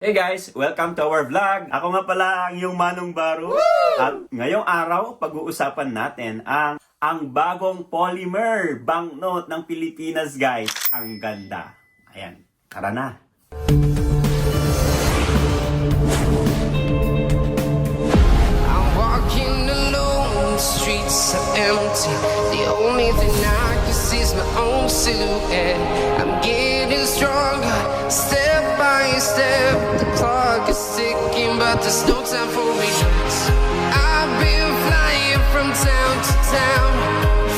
Hey guys, welcome to our vlog. Ako nga pala ang iyong Manong Baro. At ngayong araw, pag-uusapan natin ang ang bagong polymer banknote ng Pilipinas, guys. Ang ganda. Ayan, tara na. I'm walking alone, the streets are empty. The only thing I can see is my own silhouette. I'm getting stronger, step by step. But there's no time for relax. I've been flying from town to town,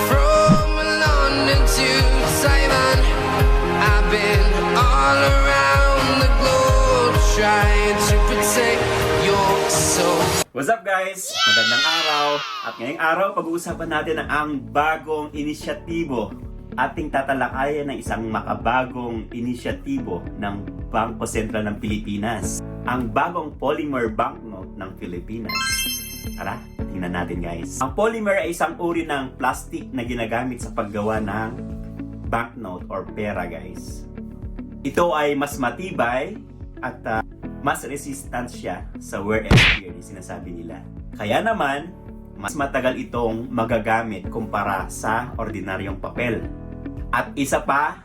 from London to Taiwan. I've been all around the globe trying to protect your soul. What's up guys? Magandang araw. At ngayong araw, pag-uusapan natin ang bagong inisyatibo. Ating tatalakayan ng isang makabagong inisyatibo ng Bangko Sentral ng Pilipinas. Ang bagong polymer banknote ng Pilipinas. Tara, tingnan natin guys. Ang polymer ay isang uri ng plastic na ginagamit sa paggawa ng banknote or pera guys. Ito ay mas matibay at ah, mas resistant siya sa wear and tear, sinasabi nila. Kaya naman, mas matagal itong magagamit kumpara sa ordinaryong papel. At isa pa,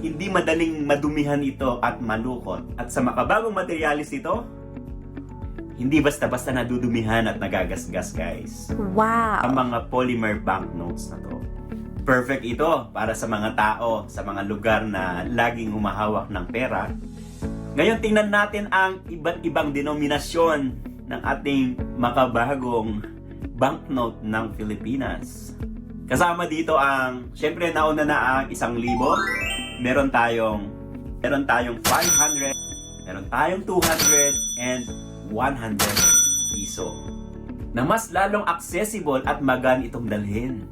hindi madaling madumihan ito at malukot. At sa makabagong materialis ito, hindi basta-basta nadudumihan at nagagasgas guys Wow. ang mga polymer banknotes na to. Perfect ito para sa mga tao sa mga lugar na laging humahawak ng pera. Ngayon tingnan natin ang iba't ibang denominasyon ng ating makabagong banknote ng Pilipinas. Kasama dito ang, syempre nauna na ang isang libo. Meron tayong, meron tayong 500, meron tayong 200, and 100 piso na mas lalong accessible at magaan itong dalhin.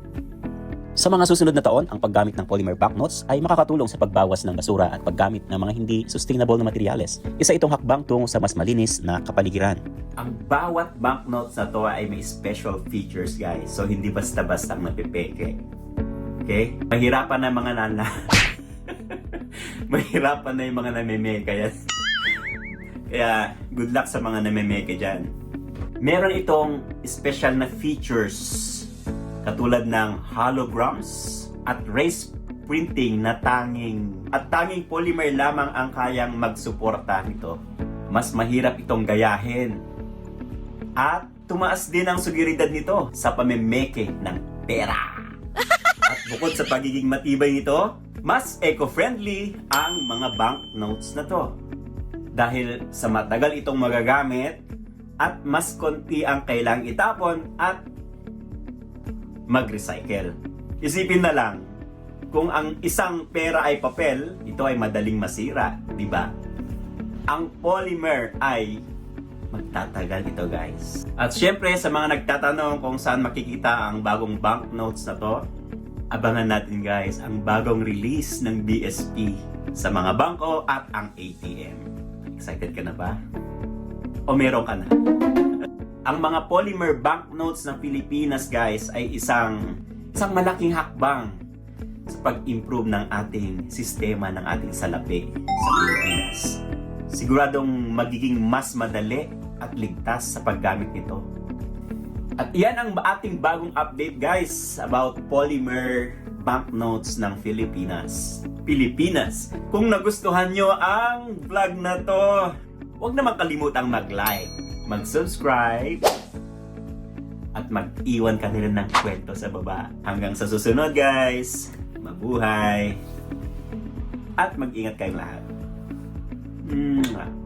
Sa mga susunod na taon, ang paggamit ng polymer banknotes ay makakatulong sa pagbawas ng basura at paggamit ng mga hindi sustainable na materyales. Isa itong hakbang tungo sa mas malinis na kapaligiran. Ang bawat banknotes na to ay may special features guys. So hindi basta-basta ang napipeke. Okay? Mahirapan na mga nana. Mahirapan na yung mga namemeke yan. Kaya good luck sa mga namemeke dyan. Meron itong special na features katulad ng holograms at race printing na tanging at tanging polymer lamang ang kayang magsuporta nito. Mas mahirap itong gayahin. At tumaas din ang sugiridad nito sa pamemeke ng pera. At bukod sa pagiging matibay nito, mas eco-friendly ang mga banknotes na to. Dahil sa matagal itong magagamit at mas konti ang kailang itapon at mag-recycle. Isipin na lang, kung ang isang pera ay papel, ito ay madaling masira, di ba? Ang polymer ay magtatagal ito guys. At syempre sa mga nagtatanong kung saan makikita ang bagong banknotes na to, abangan natin guys ang bagong release ng BSP sa mga bangko at ang ATM. Excited ka na ba? O meron ka na? Ang mga polymer banknotes ng Pilipinas guys ay isang isang malaking hakbang sa pag-improve ng ating sistema ng ating salapi sa Pilipinas. Siguradong magiging mas madali at ligtas sa paggamit nito. At iyan ang ating bagong update guys about polymer banknotes ng Pilipinas. Pilipinas, kung nagustuhan nyo ang vlog na to, huwag naman kalimutang mag-like, mag-subscribe, at mag-iwan ka nila ng kwento sa baba. Hanggang sa susunod guys, mabuhay, at mag-ingat kayong lahat. Mwah.